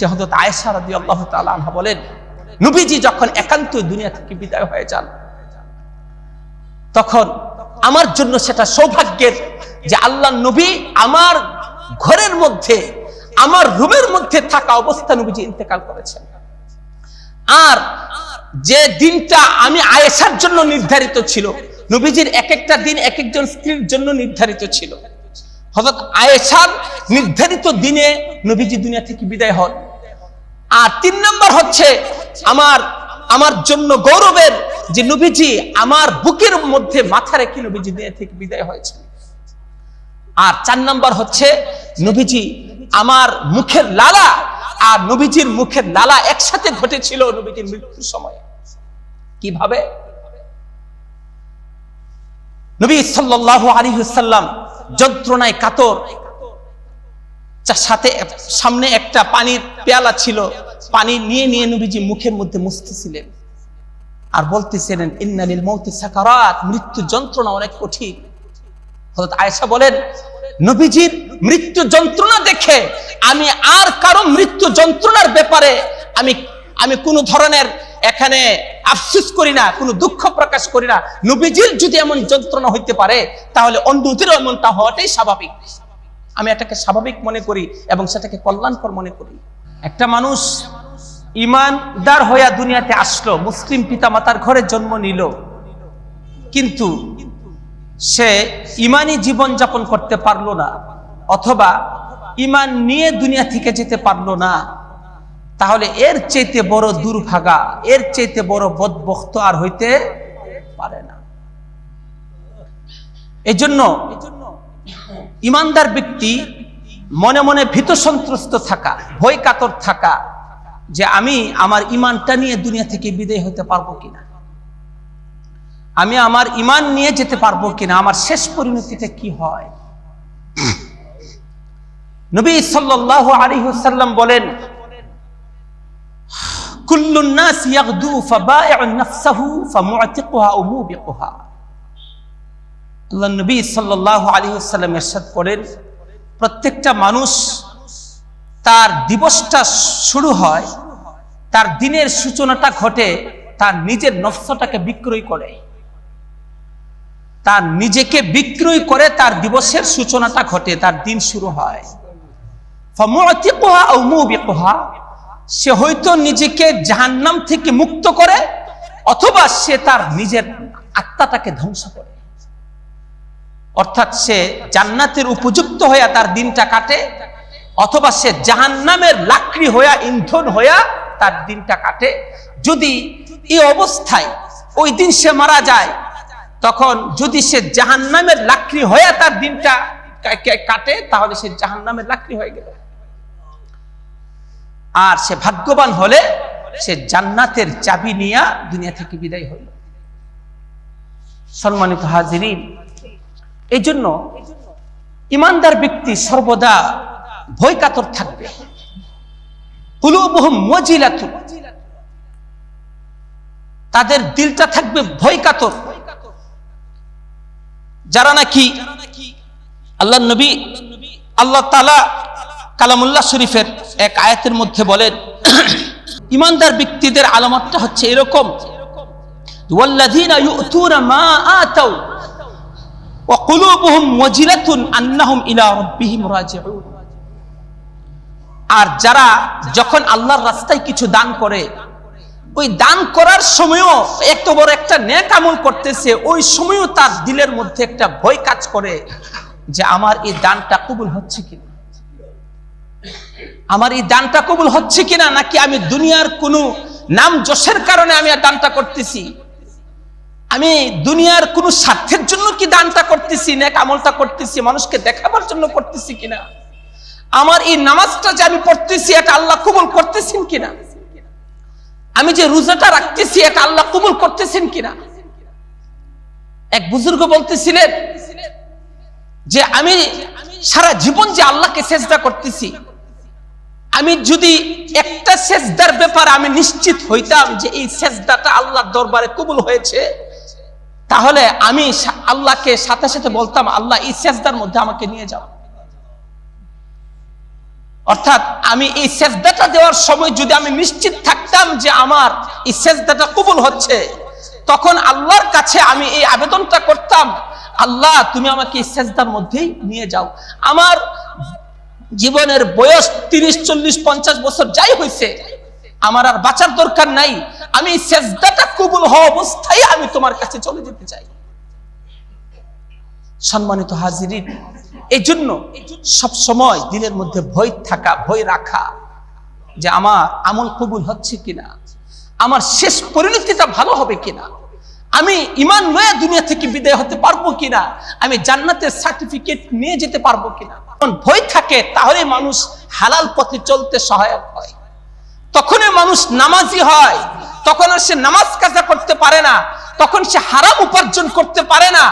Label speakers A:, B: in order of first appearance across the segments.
A: যে হজরত আয়েশা রাদি আল্লাহ আনহা বলেন, নবীজি যখন একান্ত দুনিয়া থেকে বিদায় হয়ে যান, তখন আমার জন্য সেটা সৌভাগ্যের যে আল্লাহ নবী আমার ঘরের মধ্যে, আমার রুমের মধ্যে থাকা অবস্থা নবীজি ইন্তেকাল করেছেন। আর যে দিনটা আমি আয়েশার জন্য নির্ধারিত ছিল, নবীজির এক একটা দিন এক একজন স্ত্রীর জন্য নির্ধারিত ছিল। হজরত আয়েশার নির্ধারিত দিনে নবীজি দুনিয়া থেকে বিদায় হন। আর তিন নম্বর হচ্ছে আমার আমার জন্য গৌরবের যে নবীজি আমার বুকের মধ্যে মাথা রেখে নবীজি দুনিয়া থেকে বিদায় হয়েছে আর চার নম্বর হচ্ছে নবীজি আমার মুখের লালা আর নবীজির মুখের লালা একসাথে ঘটেছিল নবীজির মৃত্যুর সময়। কীভাবে? নবী সাল্লাল্লাহু আলাইহি সাল্লাম যন্ত্রণায় কাতর সাথে সামনে একটা পানির পেয়ালা ছিল। পানি নিয়ে নিয়ে নবীজি মুখের মধ্যে মুছতেছিলেন। আর বলতেছিলেন ইন্নালিল মৌতি সাকারাত। মৃত্যু যন্ত্রণা অনেক কঠিন। হযরত আয়েশা বলেন, নবীজির মৃত্যু যন্ত্রণা দেখে আমি আর কারও মৃত্যু যন্ত্রণার ব্যাপারে আমি আমি কোনো ধরনের এখানে আফসোস করি না, কোনো দুঃখ প্রকাশ করি না। নবীজির যদি এমন যন্ত্রণা হইতে পারে, তাহলে অন্যদেরও এমনটা হওয়াটাই স্বাভাবিক। আমি এটাকে স্বাভাবিক মনে করি এবং সেটাকে কল্যাণকর মনে করি। একটা মানুষ ইমানদার হইয়া দুনিয়াতে আসলো, মুসলিম পিতামাতার ঘরে জন্ম নিল, কিন্তু সে ইমানি জীবন যাপন করতে পারল না, অথবা ইমান নিয়ে দুনিয়া থেকে যেতে পারল না, তাহলে এর চাইতে বড় দুর্ভাগা, এর চাইতে বড় বদবক্ত আর হইতে পারে না। এজন্য এজন্য ইমানদার ব্যক্তি মনে মনে ভীত সন্ত্রস্ত থাকা, ভয় কাতর থাকা যে আমি আমার ইমানটা নিয়ে দুনিয়া থেকে বিদায় হতে পারব কিনা? আমি আমার ইমান নিয়ে যেতে পারব কিনা? আমার শেষ পরিণতিতে কি হয়? নবী সাল্লাল্লাহু আলাইহি ওয়াসাল্লাম বলেন, কুল্লুন নাস ইয়াগদু ফাবাই'ু নাফসাহু ফামু'তিকুহা আও মুবিকুহা। আল্লাহ নবী আলাইহি ওয়াসাল্লাম ইরশাদ করেন, প্রত্যেকটা মানুষ তার দিবসটা শুরু হয়, তার দিনের সূচনাটা ঘটে, তার নিজের নফসটাকে বিক্রয় করে। তার নিজেকে বিক্রয় করে তার দিবসের সূচনাটা ঘটে, তার দিন শুরু হয়। সে হয়তো নিজেকে জাহান্নাম থেকে মুক্ত করে, অথবা সে তার নিজের আত্মাটাকে ধ্বংস করে। অর্থাৎ সে জান্নাতের উপযুক্ত হইয়া তার দিনটা কাটে, অথবা সে জাহান্নামের লাকড়ি হইয়া, ইন্ধন হইয়া তার দিনটা কাটে। যদি এই অবস্থায় ওই দিন সে মারা যায়, তখন যদি সে জাহান্নামের লাকড়ি হইয়া তার দিনটা কাটে, তাহলে সে জাহান্নামের লাকড়ি হয়ে গেল। আর সে ভাগ্যবান হলে সে জান্নাতের চাবি নিয়া দুনিয়া থেকে বিদায় হইল। সম্মানিত হাজিরিন এই জন্য ইমানদার ব্যক্তি সর্বদা ভয় কাতর থাকবে তাদের দিলটা থাকবে ভয় কাতর যারা নাকি আল্লাহ নবী, আল্লাহ তালা কালামুল্লাহ শরীফের এক আয়াতের মধ্যে বলেন, ইমানদার ব্যক্তিদের আলামতটা হচ্ছে এরকম। وقلوبهم وجلة أنهم إلى ربهم راجعون আর যারা যখন আল্লাহর রাস্তায় কিছু দান করে ওই দান করার সময়ও এত বড় একটা নেক আমল করতেছে ওই সময়ও তার দিলের মধ্যে একটা ভয় কাজ করে যে আমার এই দানটা কবুল হচ্ছে কিনা আমার এই দানটা কবুল হচ্ছে কিনা নাকি আমি দুনিয়ার কোনো নাম যশের কারণে আমি আর দানটা করতেছি আমি দুনিয়ার কোনো স্বার্থের জন্য কি দানটা করতেছি, নেক আমলটা করতেছি, মানুষকে দেখাবার জন্য করতেছি কিনা? আমার এই নামাজটা যে আমি পড়তেছি, এটা আল্লাহ কবুল করতেছেন কিনা? আমি যে রোজাটা রাখতেছি, এটা আল্লাহ কবুল করতেছেন কিনা? এক বুজুর্গ বলতেছিলেন যে, আমি সারা জীবন যে আল্লাহকে চেষ্টা করতেছি, আমি যদি একটা সেজদার ব্যাপারে আমি নিশ্চিত হইতাম যে এই সেজদাটা আল্লাহর দরবারে কবুল হয়েছে তাহলে আমি আল্লাহকে সাথে সাথে বলতাম, আল্লাহ এই সেজদার মধ্যে আমাকে নিয়ে যাও। অর্থাৎ আমি এই সেজদাটা দেওয়ার সময় যদি আমি নিশ্চিত থাকতাম যে আমার এই সেজদাটা কবুল হচ্ছে, তখন আল্লাহর কাছে আমি এই আবেদনটা করতাম, আল্লাহ, তুমি আমাকে এই সেজদার মধ্যেই নিয়ে যাও। আমার জীবনের বয়স তিরিশ, চল্লিশ, পঞ্চাশ বছর যাই হয়েছে আমার আর বাঁচার দরকার নাই। আমি সেজদাটা কবুল হওয়া অবস্থায় আমি তোমার কাছে চলে যেতে চাই। সম্মানিত হাজিরিন এই জন্য সব সময় দিলের মধ্যে ভয় থাকা, ভয় রাখা যে আমার আমল কবুল হচ্ছে কিনা, আমার শেষ পরিণতিটা ভালো হবে কিনা, আমি ইমান নয়া দুনিয়া থেকে বিদায় হতে পারব কিনা, আমি জান্নাতের সার্টিফিকেট নিয়ে যেতে পারব কিনা। ভয় থাকে, তাহলে মানুষ হালাল পথে চলতে সহায়ক হয়। তখনই মানুষ নামাজি হয়, তখন সে নামাজ কাজা করতে পারে না, তখন সে হারাম উপার্জন করতে পারে না।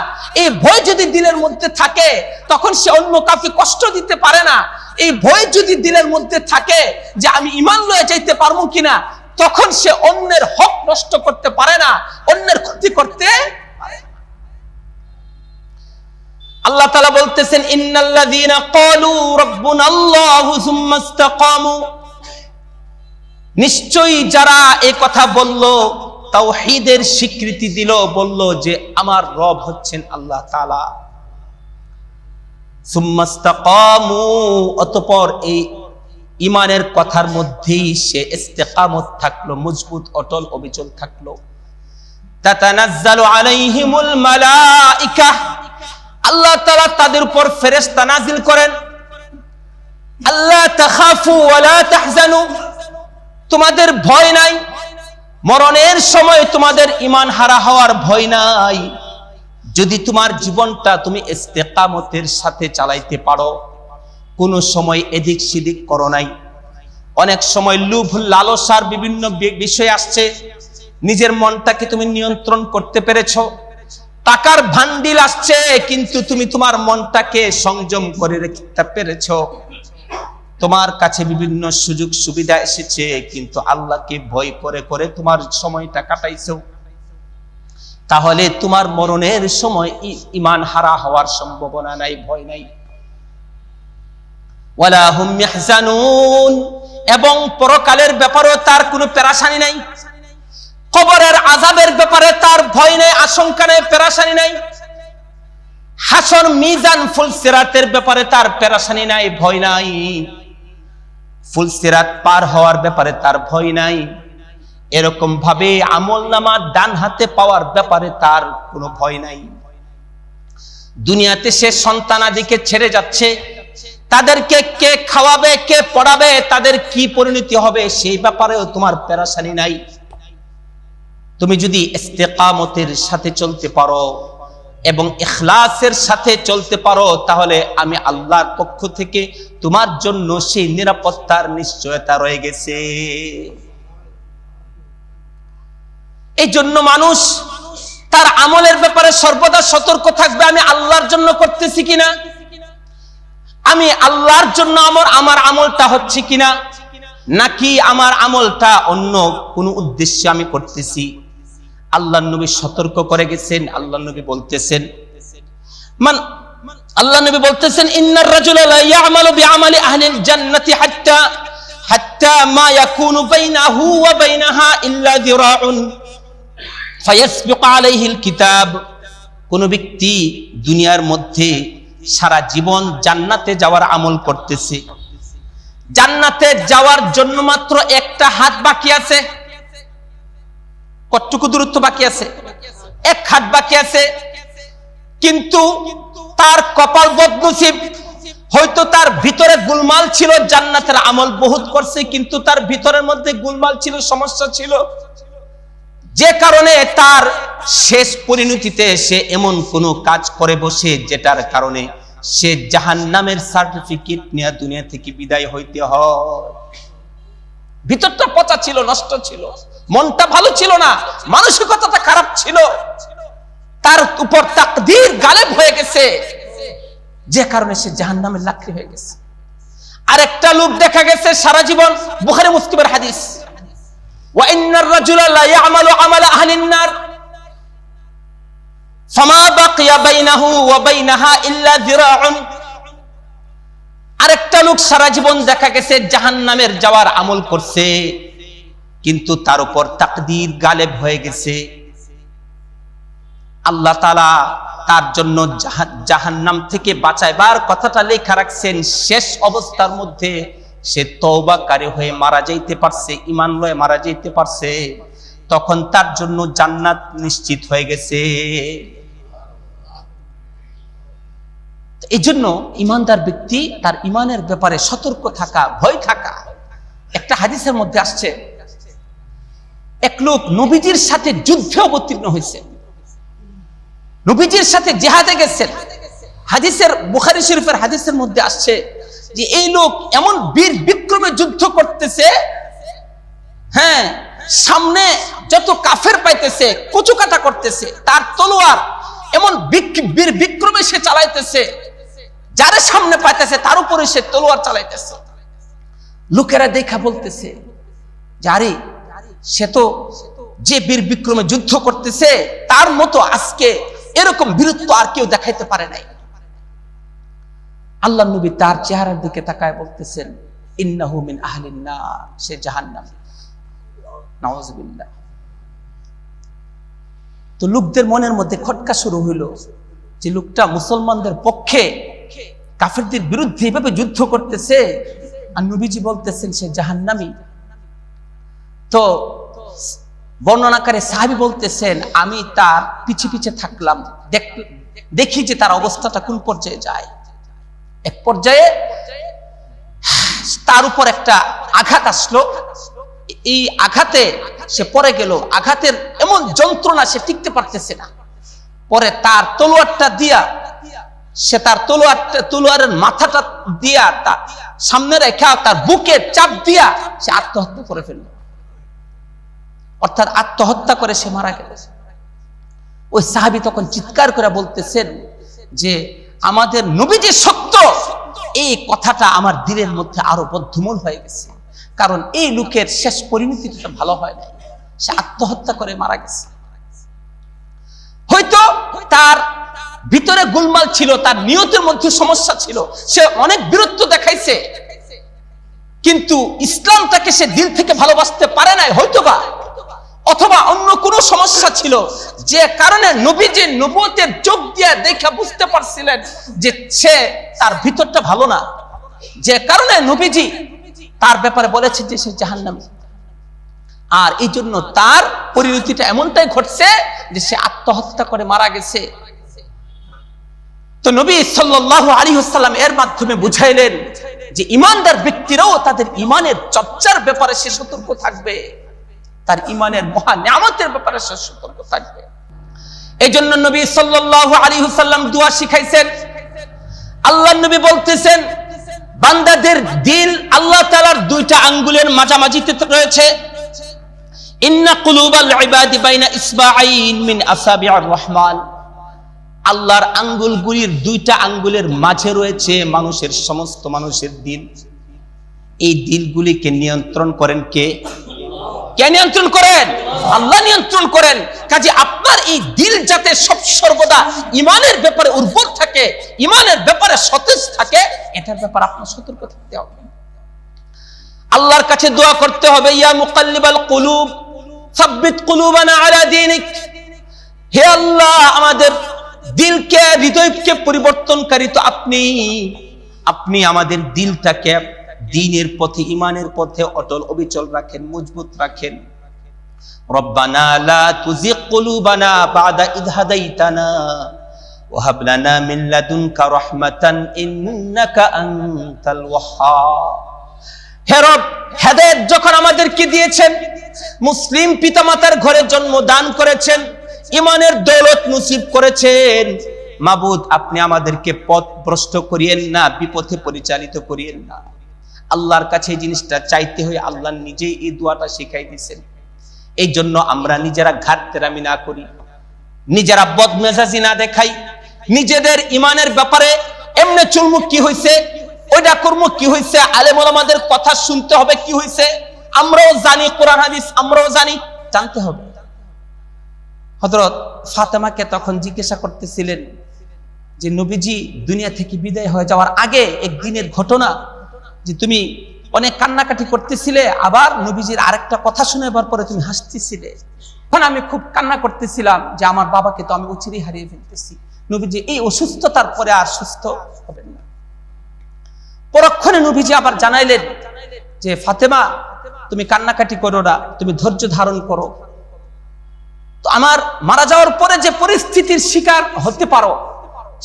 A: এই ভয় যদি দিলের মধ্যে থাকে, তখন সে অন্য কাউকে কষ্ট দিতে পারে না। এই ভয় যদি দিলের মধ্যে থাকে যে আমি ইমান লয়ে যাইতে পারব কিনা, তখন সে অন্যের হক নষ্ট করতে পারে না, অন্যের ক্ষতি করতে আল্লাহ তাআলা বলতেছেন, ইন্নাল্লাযীনা ক্বালু রাব্বুনাল্লাহু সুম্মা ইসতাকামু। নিশ্চয়ই যারা এ কথা বলল, তাওহীদের স্বীকৃতি দিল, বলল যে আমার রব হচ্ছেন আল্লাহ সুম্মাস্তাকামু, অতঃপর এই ইমানের কথার মধ্যেই সে ইস্তেকামত থাকল, মজবুত, অটল, অবিচল থাকল। আল্লাহ তাআলা তাদের উপর ফেরেশতা নাজিল করেন। আল্লাহ তাখাফু ওয়ালা তাহজানু তোমাদের ভয় নাই। মরণের সময় তোমাদের ইমান হারা হওয়ার ভয় নাই। যদি তোমার জীবনটা তুমি ইস্তেকামতের সাথে চালাইতে পারো, কোনো সময় এদিক সেদিক করো নাই। অনেক সময় লুভ, লালসার বিভিন্ন বিষয় আসছে। নিজের মনটাকে তুমি নিয়ন্ত্রণ করতে পেরেছ। টাকার ভান্ডিল আসছে, কিন্তু তুমি তোমার মনটাকে সংযম করে রাখতে পেরেছ। তোমার কাছে বিভিন্ন সুযোগ সুবিধা এসেছে, কিন্তু আল্লাহকে ভয় করে করে তোমার সময়টা কাটাইছো। তাহলে তোমার মরণের সময় ইমান হারা হওয়ার সম্ভাবনা নাই, ভয় নাই। এবং পরকালের ব্যাপারেও তার কোনো পেরাশানি নাই। কবরের আযাবের ব্যাপারে তার ভয় নেই, আশঙ্কা নেই, পেরাশানি নাই। হাসর মিজান ফুলসিরাতের ব্যাপারে তার পেরাশানি নাই, ভয় নাই। ফুলসিরাত পার হওয়ার ব্যাপারে তার ভয় নাই। এরকম ভাবে আমল নামা ডান হাতে পাওয়ার ব্যাপারে তার কোনো ভয় নাই। দুনিয়াতে সে সন্তানাদিকে ছেড়ে যাচ্ছে। তাদেরকে কে খাওয়াবে, কে পড়াবে, তাদের কি পরিণতি হবে সেই ব্যাপারেও তোমার প্যারাসানি নাই। তুমি যদি ইস্তেকামতের সাথে চলতে পারো এবং এখলাসের সাথে চলতে পারো, তাহলে আমি আল্লাহর পক্ষ থেকে তোমার জন্য সেই নিরাপত্তার নিশ্চয়তা রয়ে গেছে। এই জন্য মানুষ, তার আমলের ব্যাপারে সর্বদা সতর্ক থাকবে, আমি আল্লাহর জন্য করতেছি কিনা? আমি আল্লাহর জন্য আমার আমার আমলটা হচ্ছে কিনা? নাকি আমার আমলটা অন্য কোনো উদ্দেশ্যে আমি করতেছি? আল্লাহ নবী সতর্ক করে গেছেন, আল্লাহ নবী বলতেছেন, মান, আল্লাহ নবী বলতেছেন, ইন্নার রাজুলা লা ইয়ামালু বিআমালি আহলিল জান্নাতি হাত্তা হাত্তা মা ইয়াকুনু বাইনাহু ওয়া বাইনাহা ইল্লা যিরাউন ফায়াসবিকু আলাইহিল কিতাব। কোন ব্যক্তি দুনিয়ার মধ্যে সারা জীবন জান্নাতে যাওয়ার আমল করতেছে। জান্নাতে যাওয়ার জন্য মাত্র একটা হাত বাকি আছে। কতটুকু দূরত্ব বাকি আছে? এক হাত বাকি আছে। কিন্তু তার কপাল বদনসিব। হয়তো তার ভিতরে গুলমাল ছিল, জান্নাতের আমল বহুত করছে, কিন্তু তার ভিতরের মধ্যে গুলমাল ছিল, সমস্যা ছিল। যে কারণে তার শেষ পরিণতিতে সে এমন কোনো কাজ করে বসে, যেটার কারণে সে জাহান নামের সার্টিফিকেট নিয়ে দুনিয়া থেকে বিদায় হইতে হয়। ভিতরটা পচা ছিল, নষ্ট ছিল। মনটা ভালো ছিল না, মানসিকতাটা খারাপ ছিল। তার উপর তাকদীর গালেব হয়ে গেছে। যে কারণে সে জাহান নামের লাকড়ি হয়ে গেছে। আর একটা লোক দেখা গেছে সারা জীবন, বুখারি মুসলিমের হাদিস। আরেকটা লোক সারা জীবন দেখা গেছে জাহান নামের যাওয়ার আমল করছে। কিন্তু তার উপর তাকদির গালেব হয়ে গেছে। আল্লাহ তালা তার জন্য জাহান নাম থেকে বাঁচাইবার কথাটা লেখা রাখছেন। শেষ অবস্থার মধ্যে সে তৌবাকারী হয়ে মারা যাইতে পারছে ইমান লয়ে মারা যাইতে পারছে। তখন তার জন্য জান্নাত নিশ্চিত হয়ে গেছে। এই জন্য ইমানদার ব্যক্তি তার ইমানের ব্যাপারে সতর্ক থাকা, ভয় থাকা একটা হাদিসের মধ্যে আসছে। এক লোক নবীজির সাথে যুদ্ধে অবতীর্ণ হয়েছে। নবীজির সাথে জেহাদে গেছেন। হাদিসের, বুখারি শরীফের হাদিসের মধ্যে আসছে যে এই লোক এমন বীর বিক্রমে যুদ্ধ করতেছে হ্যাঁ সামনে যত কাফের পাইতেছে, কচুকাটা করতেছে, তার তলোয়ার এমন বীর বিক্রমে সে চালাইতেছে, যারা সামনে পাইতেছে, তার উপরে সে তলোয়ার চালাইতেছে। লোকেরা দেখা বলতেছে যারে সে তো যে বীর বিক্রমে যুদ্ধ করতেছে, তার মতো আজকে এরকম বীরত্ব আর কেউ দেখাইতে পারে নাই। আল্লাহ নবী তার চেহারার দিকে তাকায় বলতেছেন সে তো লোকদের মনের মধ্যে খটকা শুরু হইল যে লোকটা মুসলমানদের পক্ষে কাফেরদের বিরুদ্ধে এভাবে যুদ্ধ করতেছে। আর নবীজি বলতেছেন, সে জাহান্নামী। তো বর্ণনাকারে সাহাবি বলতেছেন, আমি তার পিছে পিছে থাকলাম। দেখি যে তার অবস্থাটা কোন পর্যায়ে যায়। এক পর্যায়ে তার উপর একটা আঘাত আসলো। এই আঘাতে সে পরে গেল। আঘাতের এমন যন্ত্রণা সে টিকতে পারতেছে না। পরে তার তলোয়ারটা দিয়া, সে তার তলোয়ারটা তলোয়ারের মাথাটা দিয়া তার সামনে রেখা, তার বুকে চাপ দিয়া সে আত্মহত্যা করে ফেলল। অর্থাৎ আত্মহত্যা করে সে মারা গেল। ওই সাহাবি তখন চিৎকার করে বলতেছেন যে, আমাদের নবী যে সত্য। এই কথাটা আমার দিলের মধ্যে আরও বদ্ধমূল হয়ে গেছে। কারণ এই লোকের শেষ পরিণতিটা ভালো হয় নাই। সে আত্মহত্যা করে মারা গেছে। হয়তো তার ভিতরে গুলমাল ছিল, তার নিয়তের মধ্যে সমস্যা ছিল। সে অনেক বীরত্ব দেখাইছে। কিন্তু ইসলাম তাকে সে দিল থেকে ভালোবাসতে পারে নাই হয়তোবা অথবা কোনো সমস্যা ছিল? যে কারণে নবী যে নবতের চোখ দিয়ে দেখা বুঝতে পারছিলেন যে সে তার ভিতরটা ভালো না। যে কারণে নবীজি তার ব্যাপারে বলেছে যে সে জাহান্নামী। আর এই জন্য তার পরিণতিটা এমনটাই ঘটছে যে সে আত্মহত্যা করে মারা গেছে। তো নবী সাল্লাহ আলী হাসাল্লাম এর মাধ্যমে বুঝাইলেন যে ইমানদার ব্যক্তিরাও তাদের ইমানের চর্চার ব্যাপারে সে সতর্ক থাকবে। তার ইমানের মহা নিয়ামতের ব্যাপারে সে সতর্ক থাকবে। এই জন্য নবী সাল্লাহ আলী হুসাল্লাম দুয়া শিখাইছেন। আল্লাহ নবী বলতেছেন, বান্দাদের দিল আল্লাহ তালার দুইটা আঙ্গুলের মাঝামাঝিতে রয়েছে। আল্লাহর আঙ্গুলগুলির দুইটা আঙ্গুলের মাঝে রয়েছে মানুষের সমস্ত মানুষের দিল। এই দিলগুলিকে নিয়ন্ত্রণ করেন কে? কে নিয়ন্ত্রণ করেন? আল্লাহ নিয়ন্ত্রণ করেন। কাজে আপনার এই দিল যাতে সব সর্বদা ইমানের ব্যাপারে উর্বর থাকে, ইমানের ব্যাপারে সতেজ থাকে, এটার ব্যাপারে আপনার সতর্ক থাকতে হবে। আল্লাহর কাছে দোয়া করতে হবে, ইয়া মুকাল্লিবাল কুলুব, সাব্বিত কুলুবানা আলা দীনিক। হে আল্লাহ, আমাদের দিলকে, হৃদয়কে পরিবর্তনকারী তো আপনি। আপনি আমাদের দিলটাকে দিনের পথে ইমানের পথে অটল, অবিচল রাখেন, মজবুত রাখেন। রব্বানা লা তুজিগ মুসলিম পিতামাতার ঘরে জন্ম দান করেছেন ইমানের দৌলত নসিব করেছেন, মাবুদ, আপনি আমাদেরকে পথ ভ্রষ্ট করিয়েন না, বিপথে পরিচালিত করিয়েন না। আল্লাহর কাছে এই জিনিসটা চাইতে হয়ে আল্লাহ নিজেই এই দোয়াটা শিখাই দিয়েছেন। এই জন্য আমরা নিজেরা ঘাট তেরামি না করি, নিজেরা বদমেজাজি না দেখাই, নিজেদের ইমানের ব্যাপারে এমনি চুলমুখ কি হয়েছে ওইটা কর্ম কি হয়েছে আলেমল আমাদের কথা শুনতে হবে কি হয়েছে আমরাও জানি কোরআন, হাদিস, আমরাও জানি, জানতে হবে। হজরত ফাতেমাকে তখন জিজ্ঞাসা করতেছিলেন যে, নবীজি, দুনিয়া থেকে বিদায় হয়ে যাওয়ার আগে একদিনের ঘটনা যে তুমি অনেক কান্নাকাটি করতেছিলে, আবার নবীজির আরেকটা কথা শুনে পরে তুমি হাসতেছিলে। তখন আমি খুব কান্না করতেছিলাম যে আমার বাবাকে তো আমি উচিরই হারিয়ে ফেলতেছি। নবীজি এই অসুস্থতার পরে আর সুস্থ হবেন না। পরক্ষণে নবীজি আবার জানাইলেন যে, ফাতেমা, তুমি কান্নাকাটি করো না, তুমি ধৈর্য ধারণ করো। তো আমার মারা যাওয়ার পরে যে পরিস্থিতির শিকার হতে পারো,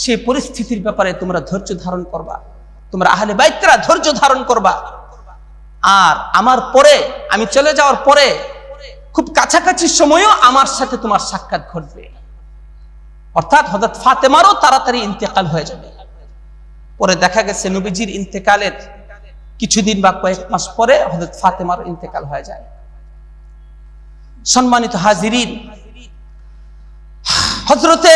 A: সেই পরিস্থিতির ব্যাপারে তোমরা ধৈর্য ধারণ করবা। তোমরা আহলে বাইতরা ধৈর্য ধারণ করবা। আর আমার পরে, আমি চলে যাওয়ার পরে খুব কাছাকাছি সময়ও আমার সাথে তোমার সাক্ষাৎ ঘটবে। অর্থাৎ হজরত ফাতেমারও তাড়াতাড়ি ইন্তেকাল হয়ে যাবে। পরে দেখা গেছে নবীজির ইন্তেকালের কিছুদিন বা কয়েক মাস পরে হজরত ফাতেমার ইন্তেকাল হয়ে যায়। সম্মানিত হাজিরিন হজরতে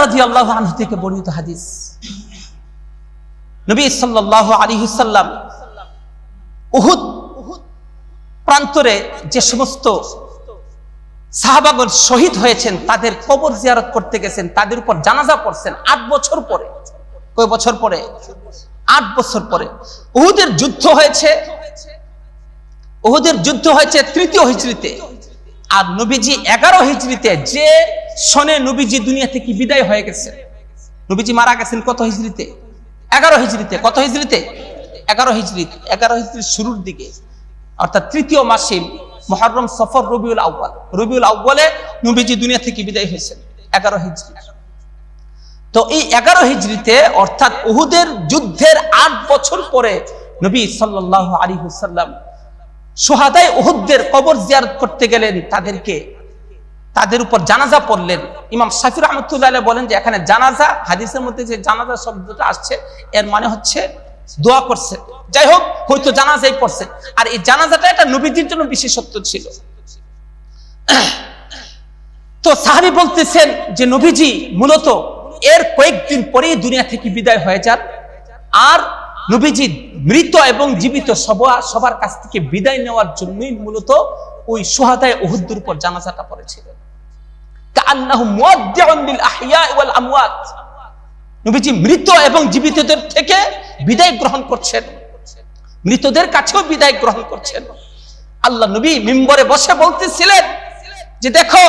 A: আমির রাদিয়াল্লাহু আনহু থেকে বর্ণিত হাদিস। নবী সাল্লাল্লাহু আলাইহি সাল্লাম উহুদ প্রান্তরে যে সমস্ত সাহাবাগণ শহীদ হয়েছেন, তাদের কবর জিয়ারত করতে গেছেন, তাদের উপর জানাজা পড়ছেন আট বছর পরে। কয় বছর পরে? আট বছর পরে। উহুদের যুদ্ধ হয়েছে। উহুদের যুদ্ধ হয়েছে তৃতীয় হিজড়িতে। আর নবীজি এগারো হিজড়িতে যে সনে নবীজি দুনিয়া থেকে বিদায় হয়ে গেছে। নবীজি মারা গেছেন কত হিজড়িতে? এগারো হিজড়িতে। কত হিজড়িতে? এগারো হিজড়িতে। এগারো হিজড়ির শুরুর দিকে, অর্থাৎ তৃতীয় মাসে মহরম সফর রবিউল আউ্বাল রবিউল আউ্বালে নবীজি দুনিয়া থেকে বিদায় হয়েছেন, এগারো হিজড়ি। তো এই এগারো হিজড়িতে, অর্থাৎ উহুদের যুদ্ধের আট বছর পরে নবী সাল্লাহ আলী হুসাল্লাম সোহাদাই উহুদদের কবর জিয়ারত করতে গেলেন, তাদেরকে, তাদের উপর জানাজা পড়লেন। ইমাম শাফির রহমতুল্লাহ বলেন যে এখানে জানাজা, হাদিসের মধ্যে যে জানাজা শব্দটা আসছে, এর মানে হচ্ছে দোয়া করছে। যাই হোক, হয়তো জানাজাই পড়ছে। আর এই জানাজাটা এটা নবীদের জন্য বিশেষত্ব ছিল। তো সাহাবি বলতেছেন যে নবীজি, মূলত এর কয়েকদিন পরেই দুনিয়া থেকে বিদায় হয়ে যান। আর নবীজি মৃত এবং জীবিত সবা সবার কাছ থেকে বিদায় নেওয়ার জন্যই মূলত ওই সুহাদায় উহুদ্দুর উপর জানাজাটা নবীজি মৃত এবং জীবিতদের থেকে বিদায় গ্রহণ করছেন। মৃতদের কাছেও বিদায় গ্রহণ করছেন। আল্লাহ নবী মিম্বরে বসে বলতেছিলেন যে দেখো,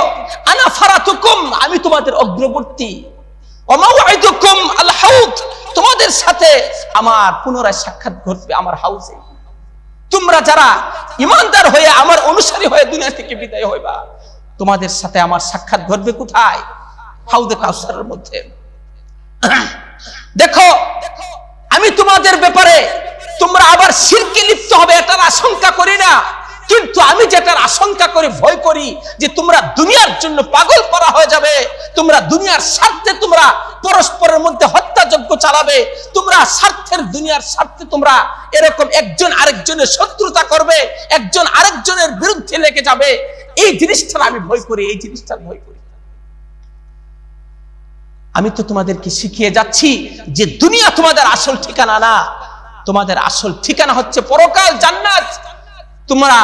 A: আনা ফারাতুকুম, আমি তোমাদের অগ্রবর্তী। তোমাদের সাথে আমার পুনরায় সাক্ষাৎ ঘটবে আমার হাউসে তোমরা যারা ইমানদার হয়ে আমার অনুসারী হয়ে দুনিয়া থেকে বিদায় হইবা, তোমাদের সাথে আমার সাক্ষাৎ ঘটবে কোথায়? হাউদে কাউসারের মধ্যে। দেখো, আমি তোমাদের ব্যাপারে তোমরা আবার শিরকে লিপ্ত হবে এটার আশঙ্কা করি না। কিন্তু আমি যেটার আশঙ্কা করে, ভয় করি যে তোমরা দুনিয়ার জন্য পাগল করা হয়ে যাবে, তোমরা দুনিয়ার স্বার্থে তোমরা পরস্পরের মধ্যে হত্যাযজ্ঞ চালাবে, তোমরা স্বার্থের দুনিয়ার স্বার্থে তোমরা এরকম একজন আরেকজনের শত্রুতা করবে, একজন আরেকজনের বিরুদ্ধে লেগে যাবে। এই জিনিসটার আমি ভয় করি, এই জিনিসটার ভয় করি। আমি তো তোমাদেরকে শিখিয়ে যাচ্ছি যে দুনিয়া তোমাদের আসল ঠিকানা না, তোমাদের আসল ঠিকানা হচ্ছে পরকাল জান্নাত। তোমরা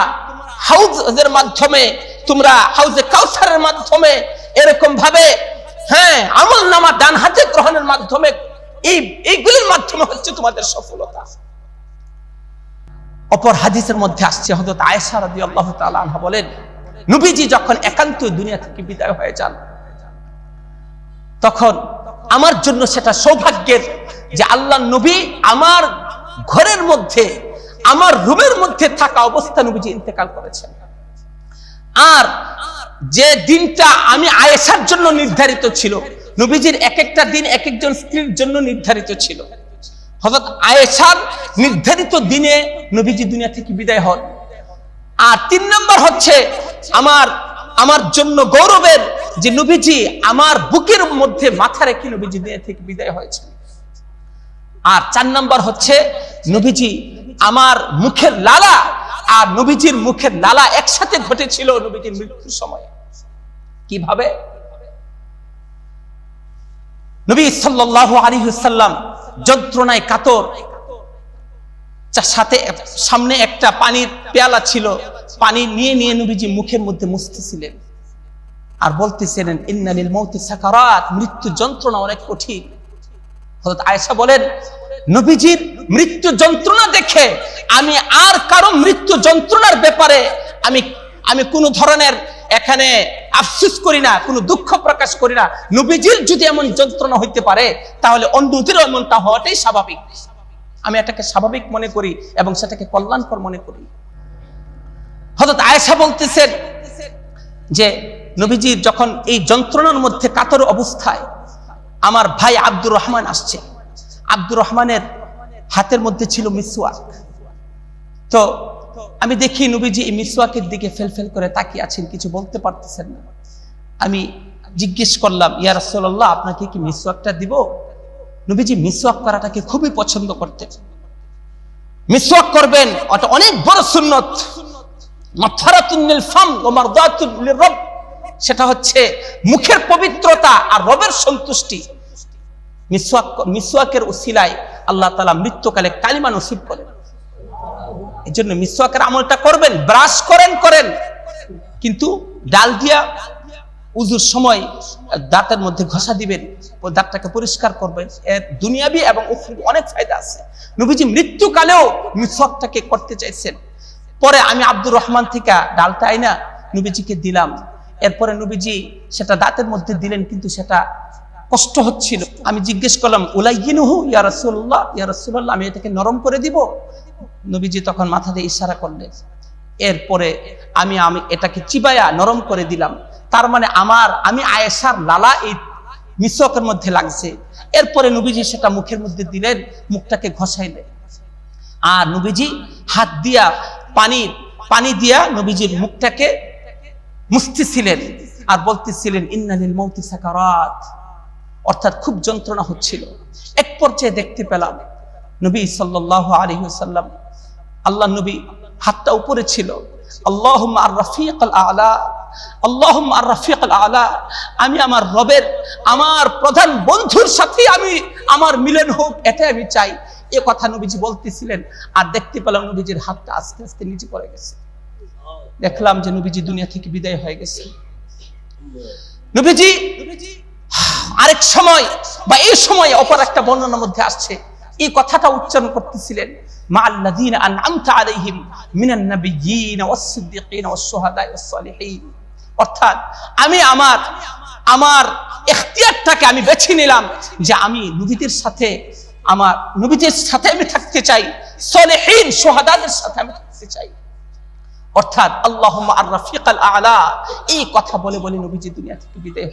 A: হাউজের মাধ্যমে, তোমরা হাউজে কাউসারের মাধ্যমে এরকম ভাবে হ্যাঁ আমল নামা ডান হাতে গ্রহণের মাধ্যমে, এই, এইগুলির মাধ্যমে হচ্ছে তোমাদের সফলতা। অপর হাদিসের মধ্যে আসছে, হযরত আয়েশা রাদিয়াল্লাহু তাআলা আনহা বলেন, নবীজি যখন একান্ত দুনিয়া থেকে বিদায় হয়ে যান, তখন আমার জন্য সেটা সৌভাগ্যের যে আল্লাহ নবী আমার ঘরের মধ্যে আমার রুমের মধ্যে থাকা অবস্থা নবীজি ইন্তেকাল করেছেন। আর যে দিনটা আমি আয়েশার জন্য নির্ধারিত ছিল, নবীজির এক একটা দিন এক একজন স্ত্রীর জন্য নির্ধারিত ছিল। হযরত আয়েশার নির্ধারিত দিনে নবীজি দুনিয়া থেকে বিদায় হন। আর তিন নম্বর হচ্ছে আমার আমার জন্য গৌরবের যে নবীজি আমার বুকের মধ্যে মাথা রেখে নবীজি দুনিয়া থেকে বিদায় হয়েছে আর চার নম্বর হচ্ছে নবীজি আমার মুখের লালা আর নবীজির মুখের লালা একসাথে ঘটেছিল নবীজির মৃত্যুর সময়। কীভাবে? নবী সাল্লাল্লাহু আলাইহি সাল্লাম যন্ত্রণায় কাতর। সাথে সামনে একটা পানির পেয়ালা ছিল। পানি নিয়ে নিয়ে নবীজি মুখের মধ্যে মুছতেছিলেন। আর বলতেছিলেন, ইন্নালিল মৌতি সাকারাত। মৃত্যু যন্ত্রণা অনেক কঠিন। হযরত আয়েশা বলেন নবীজির মৃত্যু যন্ত্রণা দেখে আমি আর কারও মৃত্যু যন্ত্রণার ব্যাপারে আমি আমি কোনো ধরনের এখানে আফসুস করি না, কোনো দুঃখ প্রকাশ করি না। নবীজির যদি এমন যন্ত্রণা হইতে পারে, তাহলে অন্যদেরও এমনটা হওয়াটাই স্বাভাবিক। আমি এটাকে স্বাভাবিক মনে করি এবং সেটাকে কল্যাণকর মনে করি। হযরত আয়েশা বলতেছেন যে নবীজির যখন এই যন্ত্রণার মধ্যে কাতর অবস্থায় আমার ভাই আব্দুর রহমান আসছে আব্দুর রহমানের হাতের মধ্যে ছিল মিসওয়াক। তো আমি দেখি নবীজি এই মিসওয়াকের দিকে ফেল ফেল করে তাকিয়ে আছেন, কিছু বলতে পারতেছেন না। আমি জিজ্ঞেস করলাম, ইয়া রাসূলুল্লাহ, আপনাকে কি মিসওয়াকটা দিব? নবীজি মিসওয়াক করাটাকে খুবই পছন্দ করতেন। মিসওয়াক করবেন, ওটা অনেক বড় সুন্নত। মাফারাতুন লিল ফাম মারদাতুন লির সেটা হচ্ছে মুখের পবিত্রতা আর রবের সন্তুষ্টি। মিসওয়াক মিসওয়াকের উসিলায় আল্লাহ তাআলা মৃত্যুকালে কালিমা নসিব করেন। এই জন্য মিসওয়াকের আমলটা করবেন, ব্রাশ করেন করেন। কিন্তু ডাল দিয়া উজুর সময় দাঁতের মধ্যে ঘষা দিবেন, দাঁতটাকে পরিষ্কার করবেন। এর দুনিয়াবি এবং অনেক ফায়দা আছে। নবীজি মৃত্যুকালেও মিসওয়াকটাকে করতে চাইছেন। পরে আমি আব্দুর রহমান থেকে ডালটা আইনা নবীজিকে দিলাম। এরপরে নবীজি সেটা দাঁতের মধ্যে দিলেন, কিন্তু সেটা কষ্ট হচ্ছিল। আমি জিজ্ঞেস করলাম উলাইনুহু ইয়া রাসূলুল্লাহ? আমি এটাকে নরম করে দিব? নবীজি তখন মাথা দিয়ে ইশারা করলেন। এরপরে আমি আমি এটাকে চিবায়া নরম করে দিলাম। তার মানে আমার, আমি আয়েশার লালা এই মিসকের মধ্যে লাগছে। এরপরে নবীজি সেটা মুখের মধ্যে দিলেন, মুখটাকে ঘষাইলেন। আর নবীজি হাত দিয়া পানি পানি দিয়া নবীজির মুখটাকে মুছতেছিলেন। আর বলতেছিলেন, ইন্নালিল মৌতি সাকারাত। অর্থাৎ খুব যন্ত্রণা হচ্ছিল। এক পর্যায়ে দেখতে পেলাম নবী সাল্লাল্লাহু আলাইহি ওয়াসাল্লাম আল্লাহ নবী হাতটা উপরে ছিল। আল্লাহুম আর রফিক আল আলা আল্লাহুম আর রফিক আলা, আমি আমার রবের, আমার প্রধান বন্ধুর সাথে আমি আমার মিলন হোক, এটাই আমি চাই। এ কথা নবীজি বলতেছিলেন, আর দেখতে পেলাম নবীজির হাতটা আস্তে আস্তে নিচে পড়ে গেছে। দেখলাম যে নবীজি দুনিয়া থেকে বিদায় হয়ে গেছে। নবীজি আরেক সময় বা এই সময় অপর একটা বর্ণনার মধ্যে আসছে। এই কথাটা উচ্চারণ করতেছিলেন, মা আল্লাযীন আনআমতা আলাইহিম মিনান অর্থাৎ আমি আমার আমার ইখতিয়ারটাকে আমি বেছে নিলাম যে আমি নবীদের সাথে, আমার নবীদের সাথে আমি থাকতে চাই, সলিহীন শুহাদাদের সাথে আমি থাকতে চাই। অর্থাৎ আল্লাহুম্মা আর রাফিকাল আলা, এই কথা বলে বলে নবীজি দুনিয়া থেকে বিদায়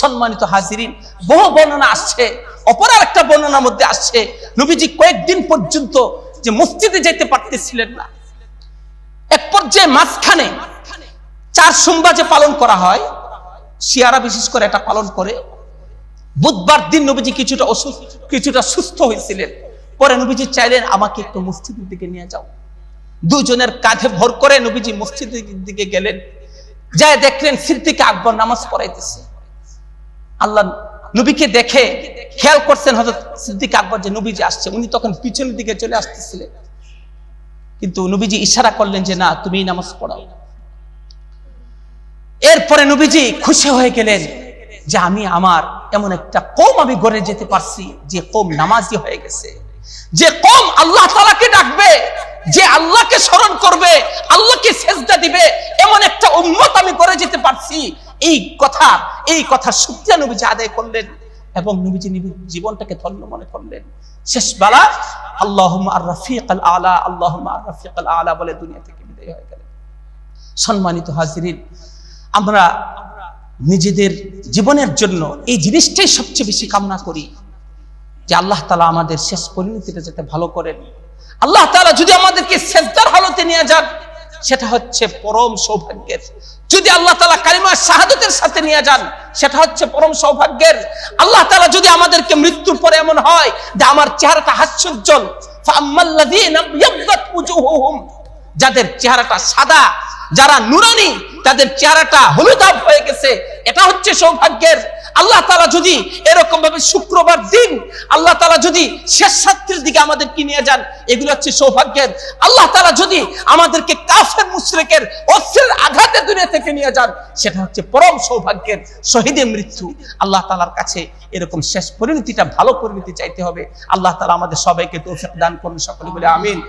A: সম্মানিত হাজিরিন, বহু বর্ণনা আসছে অপর একটা বর্ণনার মধ্যে আসছে, নবীজি কয়েকদিন পর্যন্ত যে মসজিদে যেতে পারতেছিলেন না। এক পর্যায়ে মাঝখানে চার সোমবার যে পালন করা হয়, শিয়ারা বিশেষ করে এটা পালন করে। বুধবার দিন নবীজি কিছুটা অসুস্থ, কিছুটা সুস্থ হয়েছিলেন। পরে নবীজি চাইলেন, আমাকে একটু মসজিদের দিকে নিয়ে যাও। দুজনের কাঁধে ভর করে নবীজি মসজিদের দিকে গেলেন। যায় দেখলেন সিদ্দিকে আকবর নামাজ পড়াইতেছে। আল্লাহ নবীকে দেখে খেয়াল করছেন হয়তো সিদ্দিক আকবর যে নবীজি আসছে। উনি তখন পিছনের দিকে চলে আসতেছিলেন কিন্তু নবীজি ইশারা করলেন যে, না তুমি নামাজ পড়াও। এরপরে নবীজি খুশি হয়ে গেলেন যে, আমি আমার এমন একটা কম আমি গড়ে যেতে পারছি, যে কম নামাজি হয়ে গেছে। যে কম আল্লাহ তালাকে ডাকবে যে আল্লাহকে স্মরণ করবে, আল্লাহকে সেজদা দিবে, এমন একটা উম্মত আমি করে যেতে পারছি। এই কথা এই কথা সত্যি নবীজি আদায় করলেন এবং নবীজি জীবনটাকে ধন্য মনে করলেন। শেষ বেলা আল্লাহ আর রফিক আল আলা আল্লাহ আর রফিক আল আলা বলে দুনিয়া থেকে বিদায় হয়ে গেলেন। সম্মানিত হাজিরিন, আমরা নিজেদের জীবনের জন্য এই জিনিসটাই সবচেয়ে বেশি কামনা করি। যে আল্লাহ তালা আমাদের শেষ পরিণতিটা যাতে ভালো করেন আল্লাহ তালা যদি আমাদেরকে শেষদার হালতে নিয়ে যান, সেটা হচ্ছে পরম সৌভাগ্যের। যদি আল্লাহ তালা কালিমা শাহাদতের সাথে নিয়ে যান, সেটা হচ্ছে পরম সৌভাগ্যের। আল্লাহ তালা যদি আমাদেরকে মৃত্যুর পরে এমন হয় যে আমার চেহারাটা হাস্যোজ্জ্বল যাদের চেহারাটা সাদা, যারা নুরানি, তাদের চেহারাটা হলুদাব হয়ে গেছে, এটা হচ্ছে সৌভাগ্যের। আল্লাহ তালা যদি এরকম ভাবে শুক্রবার দিন আল্লাহ তালা যদি শেষ সাত্রের দিকে আমাদেরকে নিয়ে যান, এগুলো হচ্ছে সৌভাগ্যের। আল্লাহ তালা যদি আমাদেরকে কাফের, মুশরিকের অস্ত্রের আঘাতে দুনিয়া থেকে নিয়ে যান, সেটা হচ্ছে পরম সৌভাগ্যের শহীদের মৃত্যু। আল্লাহ তালার কাছে এরকম শেষ পরিণতিটা ভালো পরিণতি চাইতে হবে। আল্লাহ তালা আমাদের সবাইকে তৌফিক দান করুন। সকলে বলে আমিন।